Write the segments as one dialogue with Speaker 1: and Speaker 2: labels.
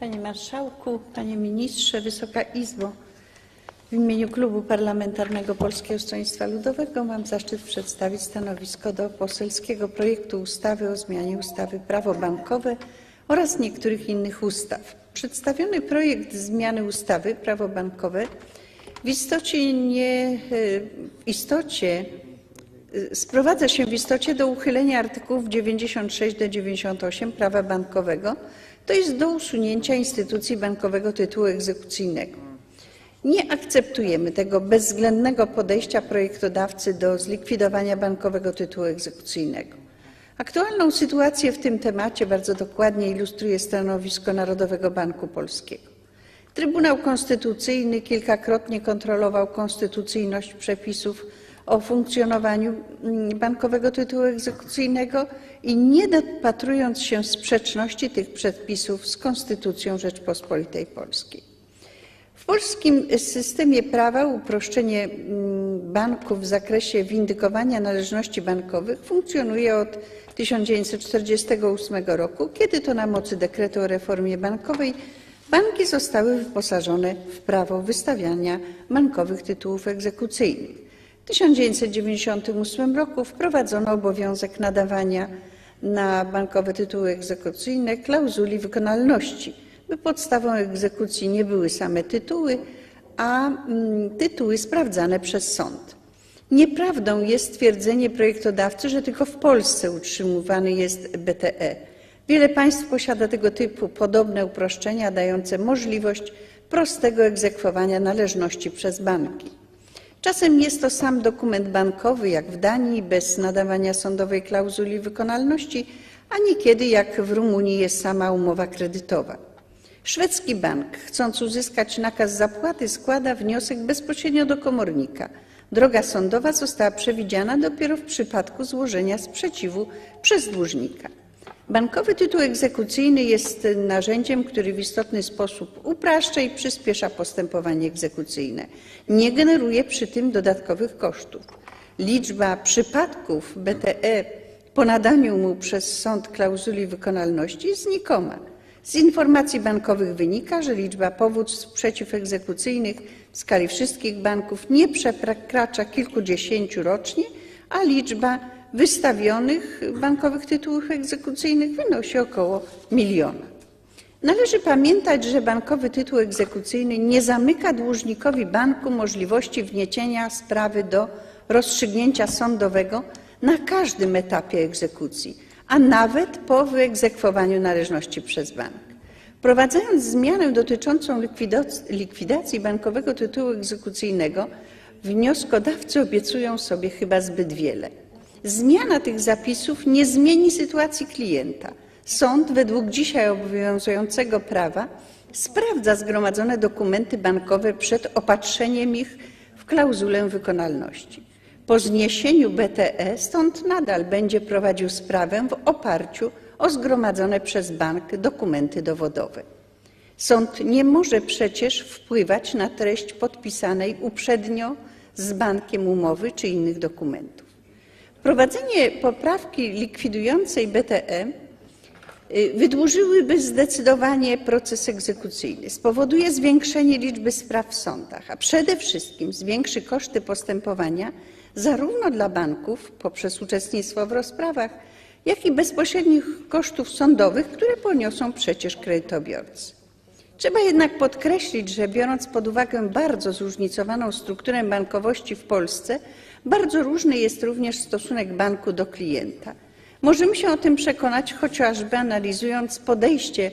Speaker 1: Panie Marszałku, Panie Ministrze, Wysoka Izbo! W imieniu Klubu Parlamentarnego Polskiego Stronnictwa Ludowego mam zaszczyt przedstawić stanowisko do poselskiego projektu ustawy o zmianie ustawy Prawo bankowe oraz niektórych innych ustaw. Przedstawiony projekt zmiany ustawy Prawo bankowe w istocie, nie, w istocie sprowadza się w istocie do uchylenia artykułów 96 do 98 Prawa bankowego, to jest do usunięcia instytucji bankowego tytułu egzekucyjnego. Nie akceptujemy tego bezwzględnego podejścia projektodawcy do zlikwidowania bankowego tytułu egzekucyjnego. Aktualną sytuację w tym temacie bardzo dokładnie ilustruje stanowisko Narodowego Banku Polskiego. Trybunał Konstytucyjny kilkakrotnie kontrolował konstytucyjność przepisów o funkcjonowaniu bankowego tytułu egzekucyjnego i nie dopatrując się sprzeczności tych przepisów z Konstytucją Rzeczypospolitej Polskiej. W polskim systemie prawa uproszczenie banków w zakresie windykowania należności bankowych funkcjonuje od 1948 roku, kiedy to na mocy dekretu o reformie bankowej banki zostały wyposażone w prawo wystawiania bankowych tytułów egzekucyjnych. W 1998 roku wprowadzono obowiązek nadawania na bankowe tytuły egzekucyjne klauzuli wykonalności, by podstawą egzekucji nie były same tytuły, a tytuły sprawdzane przez sąd. Nieprawdą jest twierdzenie projektodawcy, że tylko w Polsce utrzymywany jest BTE. Wiele państw posiada tego typu podobne uproszczenia dające możliwość prostego egzekwowania należności przez banki. Czasem jest to sam dokument bankowy, jak w Danii, bez nadawania sądowej klauzuli wykonalności, a niekiedy, jak w Rumunii, jest sama umowa kredytowa. Szwedzki bank, chcąc uzyskać nakaz zapłaty, składa wniosek bezpośrednio do komornika. Droga sądowa została przewidziana dopiero w przypadku złożenia sprzeciwu przez dłużnika. Bankowy tytuł egzekucyjny jest narzędziem, który w istotny sposób upraszcza i przyspiesza postępowanie egzekucyjne. Nie generuje przy tym dodatkowych kosztów. Liczba przypadków BTE po nadaniu mu przez sąd klauzuli wykonalności jest znikoma. Z informacji bankowych wynika, że liczba powództw przeciwegzekucyjnych w skali wszystkich banków nie przekracza kilkudziesięciu rocznie, a liczba wystawionych bankowych tytułów egzekucyjnych wynosi około miliona. Należy pamiętać, że bankowy tytuł egzekucyjny nie zamyka dłużnikowi banku możliwości wniesienia sprawy do rozstrzygnięcia sądowego na każdym etapie egzekucji, a nawet po wyegzekwowaniu należności przez bank. Wprowadzając zmianę dotyczącą likwidacji bankowego tytułu egzekucyjnego, wnioskodawcy obiecują sobie chyba zbyt wiele. Zmiana tych zapisów nie zmieni sytuacji klienta. Sąd według dzisiaj obowiązującego prawa sprawdza zgromadzone dokumenty bankowe przed opatrzeniem ich w klauzulę wykonalności. Po zniesieniu BTE sąd nadal będzie prowadził sprawę w oparciu o zgromadzone przez bank dokumenty dowodowe. Sąd nie może przecież wpływać na treść podpisanej uprzednio z bankiem umowy czy innych dokumentów. Wprowadzenie poprawki likwidującej BTE wydłużyłyby zdecydowanie proces egzekucyjny, spowoduje zwiększenie liczby spraw w sądach, a przede wszystkim zwiększy koszty postępowania zarówno dla banków poprzez uczestnictwo w rozprawach, jak i bezpośrednich kosztów sądowych, które poniosą przecież kredytobiorcy. Trzeba jednak podkreślić, że biorąc pod uwagę bardzo zróżnicowaną strukturę bankowości w Polsce, bardzo różny jest również stosunek banku do klienta. Możemy się o tym przekonać chociażby analizując podejście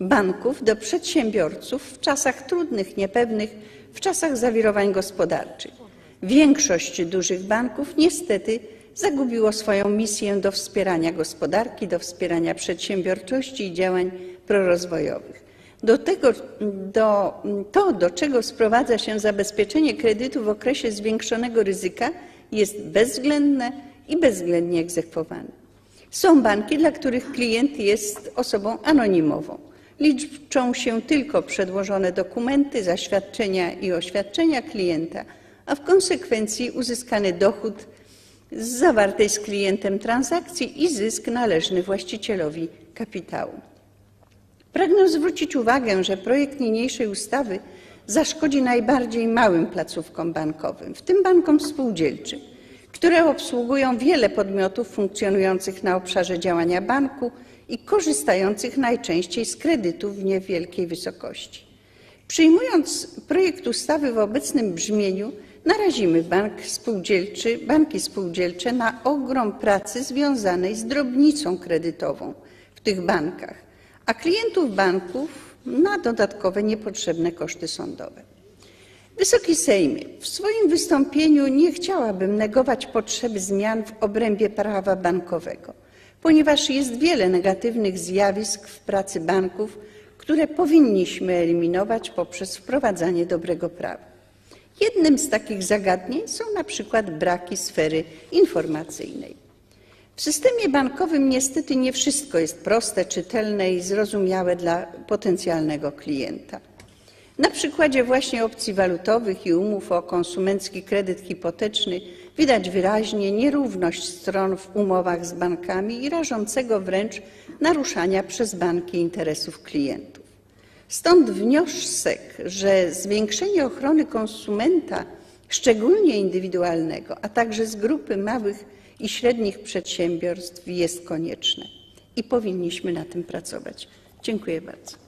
Speaker 1: banków do przedsiębiorców w czasach trudnych, niepewnych, w czasach zawirowań gospodarczych. Większość dużych banków niestety zagubiło swoją misję do wspierania gospodarki, do wspierania przedsiębiorczości i działań prorozwojowych. Do tego, do, to, do czego sprowadza się zabezpieczenie kredytu w okresie zwiększonego ryzyka, jest bezwzględne i bezwzględnie egzekwowane. Są banki, dla których klient jest osobą anonimową. Liczą się tylko przedłożone dokumenty, zaświadczenia i oświadczenia klienta, a w konsekwencji uzyskany dochód z zawartej z klientem transakcji i zysk należny właścicielowi kapitału. Pragnę zwrócić uwagę, że projekt niniejszej ustawy zaszkodzi najbardziej małym placówkom bankowym, w tym bankom spółdzielczym, które obsługują wiele podmiotów funkcjonujących na obszarze działania banku i korzystających najczęściej z kredytów w niewielkiej wysokości. Przyjmując projekt ustawy w obecnym brzmieniu, narazimy bank spółdzielczy, banki spółdzielcze na ogrom pracy związanej z drobnicą kredytową w tych bankach, a klientów banków na dodatkowe niepotrzebne koszty sądowe. Wysoki Sejmie, w swoim wystąpieniu nie chciałabym negować potrzeby zmian w obrębie prawa bankowego, ponieważ jest wiele negatywnych zjawisk w pracy banków, które powinniśmy eliminować poprzez wprowadzanie dobrego prawa. Jednym z takich zagadnień są na przykład braki sfery informacyjnej. W systemie bankowym niestety nie wszystko jest proste, czytelne i zrozumiałe dla potencjalnego klienta. Na przykładzie właśnie opcji walutowych i umów o konsumencki kredyt hipoteczny widać wyraźnie nierówność stron w umowach z bankami i rażącego wręcz naruszania przez banki interesów klientów. Stąd wniosek, że zwiększenie ochrony konsumenta, szczególnie indywidualnego, a także z grupy małych i średnich przedsiębiorstw jest konieczne i powinniśmy na tym pracować. Dziękuję bardzo.